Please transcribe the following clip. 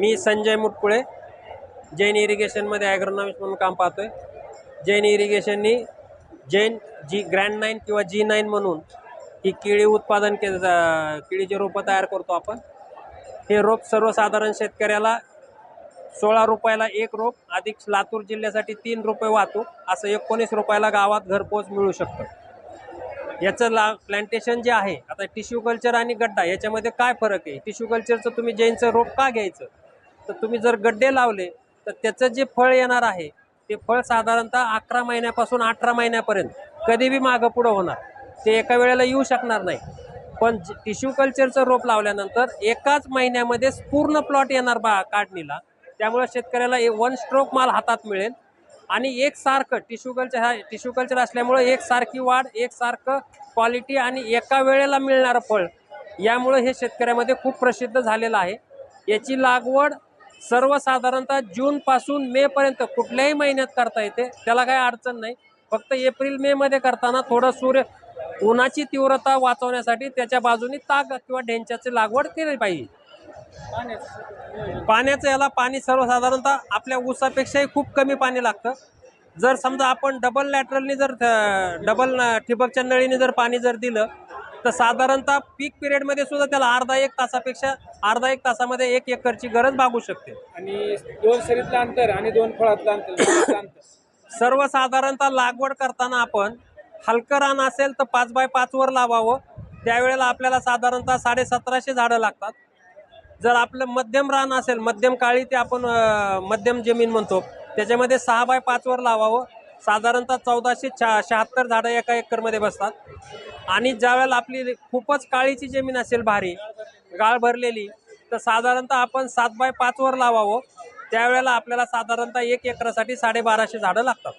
मी संजय मुटकुळे जैन इरिगेशनमध्ये ॲग्रोनॉमिस्ट म्हणून काम पाहतो आहे जैन इरिगेशननी जैन जी ग्रँड नाईन किंवा जी नाईन म्हणून ही केळी उत्पादन के जा- केळीचे रोपं तयार करतो आपण. हे रोप सर्वसाधारण शेतकऱ्याला सोळा रुपयाला एक रोप अधिक लातूर जिल्ह्यासाठी तीन रुपये वाहतूक असं एकोणीस रुपयाला गावात घरपोच मिळू शकतं. याचं ला प्लांटेशन जे आहे आता टिश्यू कल्चर आणि गड्डा याच्यामध्ये काय फरक आहे? टिश्यू कल्चरचं तुम्ही जैनचं रोप का घ्यायचं? तर तुम्ही जर गड्डे लावले तर त्याचं जे फळ येणार आहे ते फळ साधारणतः अकरा महिन्यापासून अठरा महिन्यापर्यंत कधी बी मागं पुढं होणार. ते एका वेळेला येऊ शकणार नाही. पण टिश्यू कल्चरचं रोप लावल्यानंतर एकाच महिन्यामध्येच पूर्ण प्लॉट येणार बा काढणीला. त्यामुळे शेतकऱ्याला वन स्ट्रोक माल हातात मिळेल. आणि एकसारखं टिश्यू कल्चर हा टिश्यू कल्चर असल्यामुळे एकसारखी वाढ एकसारखं क्वालिटी आणि एका वेळेला मिळणारं फळ यामुळे हे शेतकऱ्यामध्ये खूप प्रसिद्ध झालेलं आहे. याची लागवड सर्वसाधारणतः जूनपासून मेपर्यंत कुठल्याही महिन्यात करता येते. त्याला काही अडचण नाही. फक्त एप्रिल मेमध्ये करताना थोडं सूर्य उन्हाची तीव्रता वाचवण्यासाठी त्याच्या बाजूनी ताग किंवा ढेंच्याची लागवड केली पाहिजे. पाण्याचं याला पाणी सर्वसाधारणतः आपल्या ऊसापेक्षाही खूप कमी पाणी लागतं. जर समजा आपण डबल लॅटरलनी जर डबल ठिबकच्या नळीने जर पाणी जर दिलं तर साधारणतः पीक पिरियडमध्ये सुद्धा त्याला अर्धा एक तासापेक्षा अर्धा एक तासामध्ये एक एकरची गरज भागू शकते. आणि दोन सरीतलं अंतर आणि दोन फळातलं अंतर सर्वसाधारणतः लागवड करताना आपण हलकं रान असेल तर पाच बाय पाचवर लावावं. त्यावेळेला आपल्याला साधारणतः साडेसतराशे झाडं लागतात. जर आपलं मध्यम रान असेल मध्यम काळी ते आपण मध्यम जमीन म्हणतो त्याच्यामध्ये सहा बाय पाचवर लावावं. साधारणतः चौदाशे शहा शहात्तर झाडं एका एकरमध्ये बसतात. आणि ज्यावेळेला आपली खूपच काळीची जमीन असेल भारी गाळ भरलेली तर साधारणतः आपण सात बाय पाचवर लावावं. त्यावेळेला आपल्याला साधारणतः एक एकरासाठी साडेबाराशे झाडं लागतात.